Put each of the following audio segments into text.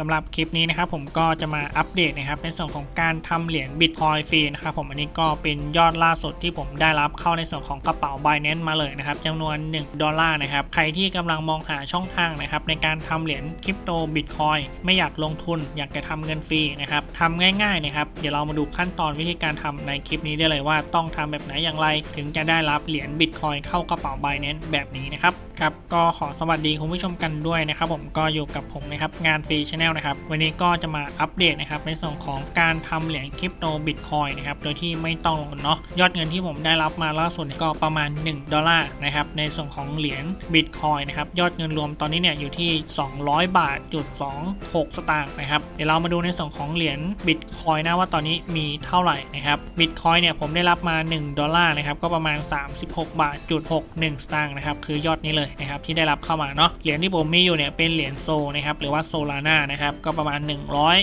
สำหรับคลิปนี้นะครับผมก็จะมาอัปเดตนะครับในส่วนของการทำเหรียญบิตคอยฟรีนะครับผมอันนี้ก็เป็นยอดล่าสุดที่ผมได้รับเข้าในส่วนของกระเป๋า b บ n a n c e มาเลยนะครับจำนวน 1 ดอลลาร์นะครับใครที่กำลังมองหาช่องทางนะครับในการทำเหรียญคริปโตบิตคอยไม่อยากลงทุน อยากจะทำเงินฟรีนะครับทำง่ายๆนะครับเดี๋ยวเรามาดูขั้นตอนวิธีการทำในคลิปนี้ได้เลยว่าต้องทำแบบไหนอย่างไร ถึงจะได้รับเหรียญบิตคอยเข้ากระเป๋า b บ n a n c e แบบนี้นะครับ ครับก็ขอสวัสดีคุณผู้ชมกันด้วยนะครับ ผมก็อยู่กับผมนะครับงานฟรีชาแนลนะครับวันนี้ก็จะมาอัปเดตนะครับในส่วนของการทำเหรียญคริปโตบิตคอยนะครับโดยที่ไม่ต้องลงเนาะยอดเงินที่ผมได้รับมาล่าสุดก็ประมาณ 1 ดอลลาร์นะครับในส่วนของเหรียญบิตคอยนะครับยอดเงินรวมตอนนี้เนี่ยอยู่ที่ 200 บาทจุด26 สตางค์นะครับเดี๋ยวเรามาดูในส่วนของเหรียญบิตคอยนะว่าตอนนี้มีเท่าไหร่นะครับบิตคอยเนี่ยผมได้รับมา 1 ดอลลาร์นะครับก็ประมาณ 36 บาทจุด61 สตางค์นะครับคือยอดนี้เลยนะครับที่ได้รับเข้ามาเนาะเหรียญที่ผมมีอยู่เนี่ยเป็นเหรียญโซนะครับหรือว่าโซลาร่านะครับก็ประมาณ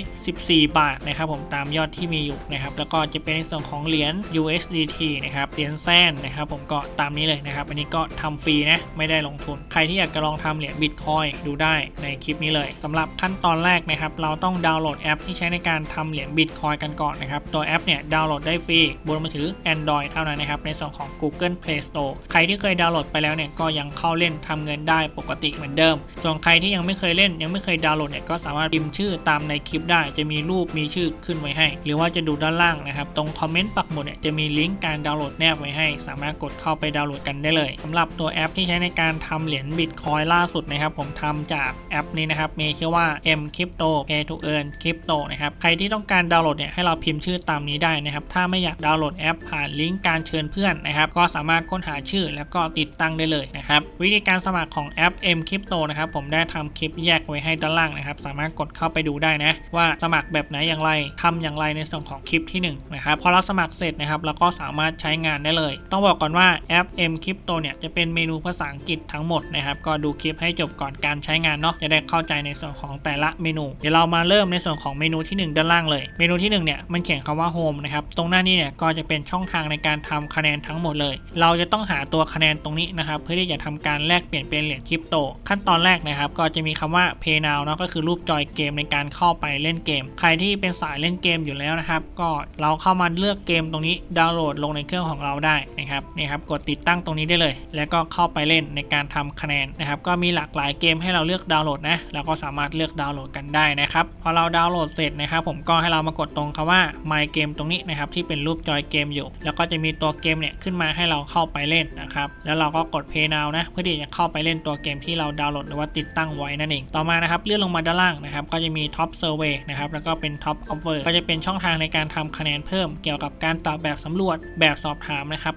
114 บาทนะครับผมตามยอดที่มีอยู่นะครับแล้วก็จะเป็นในส่วนของเหรียญ USDT นะครับเหรียญแซนนะครับผมก็ตามนี้เลยนะครับอันนี้ก็ทำฟรีนะไม่ได้ลงทุน ใครที่อยากจะลองทำเหรียญบิตคอยดูได้ในคลิปนี้เลยสำหรับขั้นตอนแรกนะครับเราต้องดาวน์โหลดแอปที่ใช้ในการทำเหรียญบิตคอยกันก่อนนะครับตัวแอปเนี่ยดาวน์โหลดได้ฟรีบนมือถือ Android เท่านั้นนะครับในส่วนของ Google Play Store ใครที่เคยดาวน์โหลดไปแล้วเนี่ยก็ยังเข้าเล่นทำเงินได้ปกติเหมือนเดิม ส่วนใครที่ยังไม่เคยเล่นยังไม่เคยดาวน์โหลดเนี่ยก็สามารถพิมพ์ชื่อตามในคลิปได้ จะมีรูปมีชื่อขึ้นไว้ให้ หรือว่าจะดูด้านล่างนะครับตรงคอมเมนต์ปักหมุดเนี่ยจะมีลิงก์การดาวน์โหลดแนบไว้ให้ สามารถกดเข้าไปดาวน์โหลดกันได้เลยสำหรับตัวแอปที่ใช้ในการทำเหรียญบิตคอยล่าสุดนะครับผมทำจากแอปนี้นะครับมีชื่อว่า M Crypto Pay to Earn Crypto นะครับใครที่ต้องการดาวน์โหลดเนี่ยให้เราพิมพ์ชื่อตามนี้ได้นะครับถ้าไม่อยากดาวน์โหลดแอปผ่านลิงก์การเชิญเพื่อนนะครับก็สามารถค้นหาชื่อแล้วก็ติดตั้งได้เลยนะครับวิธีการสมัครของแอป M Crypto นะครับผมได้ทำคลิปแยกไว้ให้ด้านล่างนะครับ สามารถกดเข้าไปดูได้นะ ว่าสมัครแบบไหนอย่างไรทำอย่างไรในส่วนของคลิปที่1นะครับพอเราสมัครเสร็จนะครับเราก็สามารถใช้งานได้เลย ต้องบอกก่อนว่าแอป M Crypto เนี่ยจะเป็นเมนูภาษาอังกฤษทั้งหมดนะครับก็ดูคลิปให้จบก่อนการใช้งานเนาะจะได้เข้าใจในส่วนของแต่ละเมนู เดี๋ยวเรามาเริ่มในส่วนของเมนูที่ 1 ด้านล่างเลย เมนูที่1เนี่ยมันเขียนคำว่า Home นะครับตรงหน้านี้เนี่ยก็จะเป็นช่องทางในการทำคะแนนทั้งหมดเลย เราจะต้องหาตัวคะแนนตรงนี้นะครับเพื่อที่จะทำการแลกเปลี่ยนเป็นเหรียญคริปโต ขั้นตอนแรกนะครับ ก็จะมีคำว่า Pay Now เนาะก็คือรูปจอยเกมในการเข้าไปเล่นเกม ใครที่เป็นสายเล่นเกมอยู่แล้วนะครับ ก็เราเข้ามาเลือกเกมตรงนี้ดาวน์โหลดลงในเครื่องของเราได้นะครับนี่ครับกดติดตั้งตรงนี้ได้เลย แล้วก็เข้าไปเล่นในการทำคะแนนนะครับก็มีหลากหลายเกมให้เราเลือกดาวน์โหลดนะเราก็สามารถเลือกดาวน์โหลดกันได้นะครับพอเราดาวน์โหลดเสร็จนะครับผมก็ให้เรามากดตรงคำว่า My Game ตรงนี้นะครับที่เป็นรูปจอยเกมอยู่ แล้วก็จะมีตัวเกมเนี่ยขึ้นมาให้เราเข้าไปเล่นนะครับแล้วเราก็กด Pay Now นะเพื่อที่เข้าไปเล่นตัวเกมที่เราดาวน์โหลดหรือว่าติดตั้งไว้นั่นเอง ต่อมานะครับเลื่อนลงมาด้านล่างนะครับก็จะมี Top Survey นะครับแล้วก็เป็น Top Offer ก็จะเป็นช่องทางในการทำคะแนนเพิ่ม เกี่ยวกับการตอบแบบสำรวจแบบสอบถามนะครับ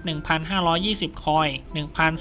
1,520 คอย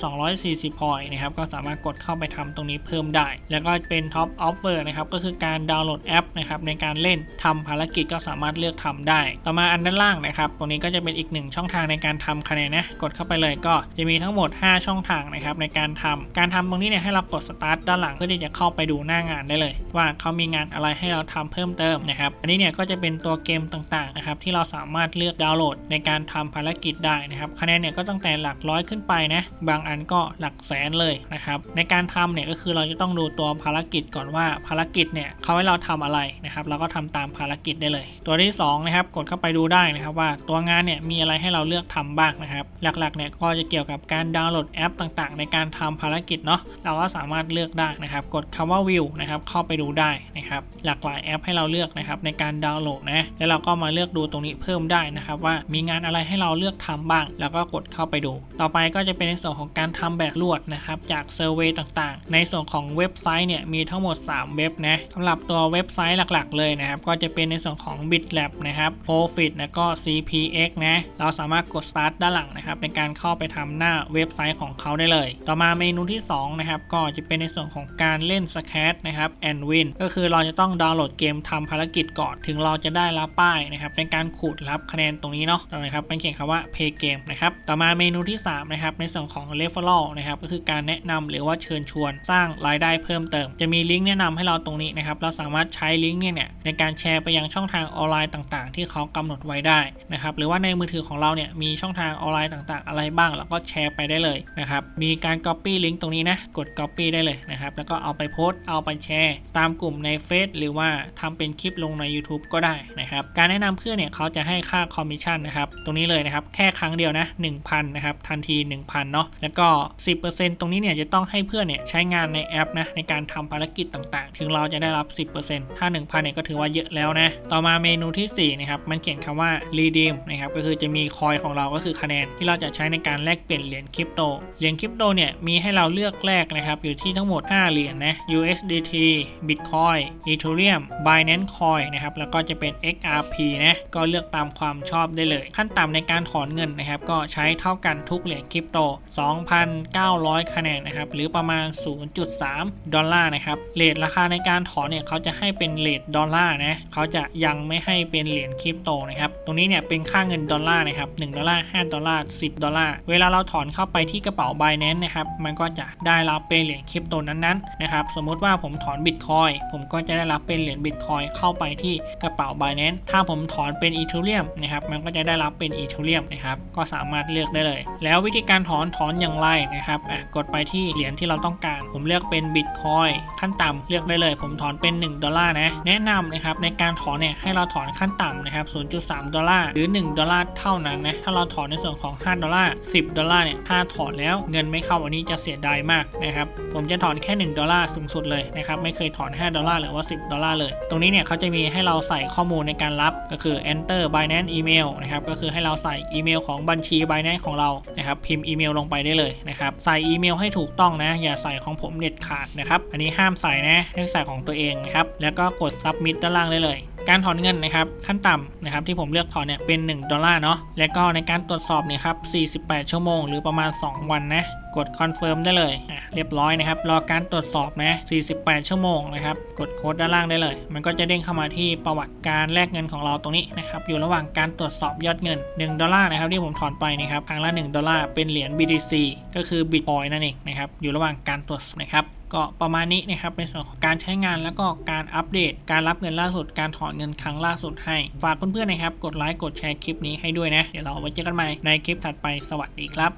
1,240 คอยนะครับก็สามารถกดเข้าไปทำตรงนี้เพิ่มได้ แล้วก็เป็น Top Offer นะครับก็คือการดาวน์โหลดแอปนะครับในการเล่นทำภารกิจก็สามารถเลือกทำได้ ต่อมาอันด้านล่างนะครับตรงนี้ก็จะเป็นอีกหนึ่งช่องทางในการทำคะแนนนะกดเข้าไปเลยก็จะมีทั้งหมด 5 ช่องทางนะครับในการทำการทำตรงนี้เนี่ยให้เรากด Start ด้านหลังเพื่อที่จะเข้าไปดูหน้างานได้เลย ว่าเขามีงานอะไรให้เราทำเพิ่มเติมนะครับอันนี้เนี่ยก็จะเป็นตัวเกมต่างๆนะครับที่เราสามารถเลือกดาวน์โหลดในการทำภารกิจได้นะครับคะแนนเนี่ยก็ตั้งแต่หลักร้อยขึ้นไปนะบางอันก็หลักแสนเลยนะครับในการทำเนี่ยก็คือเราจะต้องดูตัวภารกิจก่อนว่าภารกิจเนี่ยเขาให้เราทำอะไรนะครับเราก็ทำตามภารกิจได้เลย ตัวที่2นะครับกดเข้าไปดูได้นะครับว่าตัวงานเนี่ยมีอะไรให้เราเลือกทำบ้างนะครับหลักๆเนี่ยก็จะเกี่ยวกับการดาวน์โหลดแอปต่างๆ ในการทำภารกิจเนาะเราก็สามารถเลือกได้นะครับ กดคำว่าวิวนะครับเข้าไปดูได้นะครับหลากหลายแอปให้เราเลือกนะครับในการดาวน์โหลดนะแล้วเราก็มาเลือกดูตรงนี้เพิ่มได้นะครับ ว่ามีงานอะไรให้เราเลือกทำบ้าง แล้วก็กดเข้าไปดู ต่อไปก็จะเป็นในส่วนของการทำแบบรวดนะครับจากเซอร์เวยต่างๆ ในส่วนของเว็บไซต์เนี่ยมีทั้งหมด 3 เว็บนะสำหรับตัวเว็บไซต์หลักๆ เลยนะครับ ก็จะเป็นในส่วนของ BitLab นะครับ Profit แล้วก็ CPX นะเราสามารถกด Start ด้านหลังนะครับในการเข้าไปทำหน้าเว็บไซต์ของเขาได้เลย ต่อมาเมนูที่ 2 นะครับ ก็จะเป็นในส่วนของการเล่น s c a t นะครับ and Win ก็คือเราจะต้องดาวน์โหลดเกมทำภารกิจก่อน ถึงเราจะได้รับป้ายนะครับในการขูดรับคะแนนตรงนี้เนาะนะครับเป็นเขียนคำว่า Pay Game นะครับต่อมาเมนูที่3นะครับในส่วนของ Referral นะครับก็คือการแนะนำหรือว่าเชิญชวนสร้างรายได้เพิ่มเติม จะมีลิงก์แนะนำให้เราตรงนี้นะครับเราสามารถใช้ลิงก์เนี่ยเนี่ยในการแชร์ไปยังช่องทางออนไลน์ต่างๆ ที่เขากำหนดไว้ได้นะครับหรือว่าในมือถือของเราเนี่ยมีช่องทางออนไลน์ต่างๆ อะไรบ้างเราก็แชร์ไปได้เลยนะครับมีการ Copy ลิงก์ตรงนี้นะ กด Copy ได้เลยนะครับ แล้วก็เอาไปโพสต์ เอาไปแชร์ ตามกลุ่มในเฟซหรือว่าทำเป็นคลิปลงใน YouTube ก็ได้นะครับ การแนะนำเพื่อนเนี่ยเขาจะให้ค่าคอมมิชชั่นนะครับ ตรงนี้เลยนะครับ แค่ครั้งเดียวนะ1,000นะครับ ทันที 1,000เนาะ แล้วก็ 10%ตรงนี้เนี่ยจะต้องให้เพื่อนเนี่ยใช้งานในแอปนะในการทำภารกิจต่างๆ ถึงเราจะได้รับ 10%ถ้า 1,000เนี่ยก็ถือว่าเยอะแล้วนะ ต่อมาเมนูที่4นะครับมันเขียนคำว่า redeem นะครับก็คือจะมีคอยของเราก็คือคะแนนที่เราจะใช้ในการแลกเปลี่ยนเหรียญคริปโต เหรียญคริปโตเนี่ยมีให้ให้เราเลือกแลกนะครับ อยู่ที่ทั้งหมด 5 เหรียญนะ USDT Bitcoin Ethereum Binance Coin นะครับ แล้วก็จะเป็น XRP นะ ก็เลือกตามความชอบได้เลย ขั้นต่ำในการถอนเงินนะครับ ก็ใช้เท่ากันทุกเหรียญคริปโต 2,900 คะแนนนะครับ หรือประมาณ 0.3 ดอลลาร์นะครับเรทราคาในการถอนเนี่ยเขาจะให้เป็นเรทดอลลาร์นะ เขาจะยังไม่ให้เป็นเหรียญคริปโตนะครับ ตรงนี้เนี่ยเป็นค่าเงินดอลลาร์นะครับ1ดอลลาร์5ดอลลาร์10 ดอลลาร์ เวลาเราถอนเข้าไปที่กระเป๋า Binance นะครับมันก็จะได้รับเป็นเหรียญคริปโตนั้นๆนะครับสมมุติว่าผมถอนบิตคอยผมก็จะได้รับเป็นเหรียญบิตคอยเข้าไปที่กระเป๋า Binance ถ้าผมถอนเป็นอีเทเรียมนะครับมันก็จะได้รับเป็นอีเทเรียมนะครับก็สามารถเลือกได้เลย แล้ววิธีการถอนถอนอย่างไรนะครับอะกดไปที่เหรียญที่เราต้องการ ผมเลือกเป็นบิตคอยขั้นต่ำเลือกได้เลย ผมถอนเป็น 1 ดอลลาร์นะแนะนำนะครับในการถอนเนี่ยให้เราถอนขั้นต่ำนะครับ 0.3 ดอลลาร์หรือ 1 ดอลลาร์เท่านั้นนะถ้าเราถอนในส่วนของ 5 ดอลลาร์ 10 ดอลลาร์เนี่ยถ้าถอนแล้วเงินไม่เข้าอันนี้จะเสียดายมากนะครับ ผมจะถอนแค่ 1 ดอลลาร์สูงสุดเลยนะครับ ไม่เคยถอน 5 ดอลลาร์หรือว่า 10 ดอลลาร์เลย ตรงนี้เนี่ยเขาจะมีให้เราใส่ข้อมูลในการรับก็คือ enter binance email นะครับ ก็คือให้เราใส่อีเมลของบัญชี binance ของเรานะครับ พิมพ์อีเมลลงไปได้เลยนะครับ ใส่อีเมลให้ถูกต้องนะ อย่าใส่ของผมเด็ดขาดนะครับ อันนี้ห้ามใส่นะ ให้ใส่ของตัวเองนะครับ แล้วก็กด submit ด้านล่างได้เลยการถอนเงินนะครับขั้นต่ำนะครับที่ผมเลือกถอนเนี่ยเป็น 1 ดอลลาร์เนาะและก็ในการตรวจสอบเนี่ยครับ48 ชั่วโมง หรือประมาณ 2 วันนะกดคอนเฟิร์มได้เลยอะ เรียบร้อยนะครับ รอการตรวจสอบนะ 48 ชั่วโมงนะครับ กดโค้ดด้านล่างได้เลย มันก็จะเด้งเข้ามาที่ประวัติการแลกเงินของเราตรงนี้นะครับ อยู่ระหว่างการตรวจสอบยอดเงิน 1 ดอลลาร์นะครับที่ผมถอนไปนะครับครั้งละ 1 ดอลลาร์ เป็นเหรียญ BTC ก็คือ Bitcoin นั่นเองนะครับ อยู่ระหว่างการตรวจสอบนะครับก็ประมาณนี้นะครับเป็นส่วนของการใช้งานแล้วก็การอัปเดต การรับเงินล่าสุด การถอนเงินครั้งล่าสุดให้ ฝากเพื่อนๆนะครับ กดไลค์กดแชร์คลิปนี้ให้ด้วยนะ เดี๋ยวเราไว้เจอกันใหม่ในคลิปถัดไปสวัสดีครับ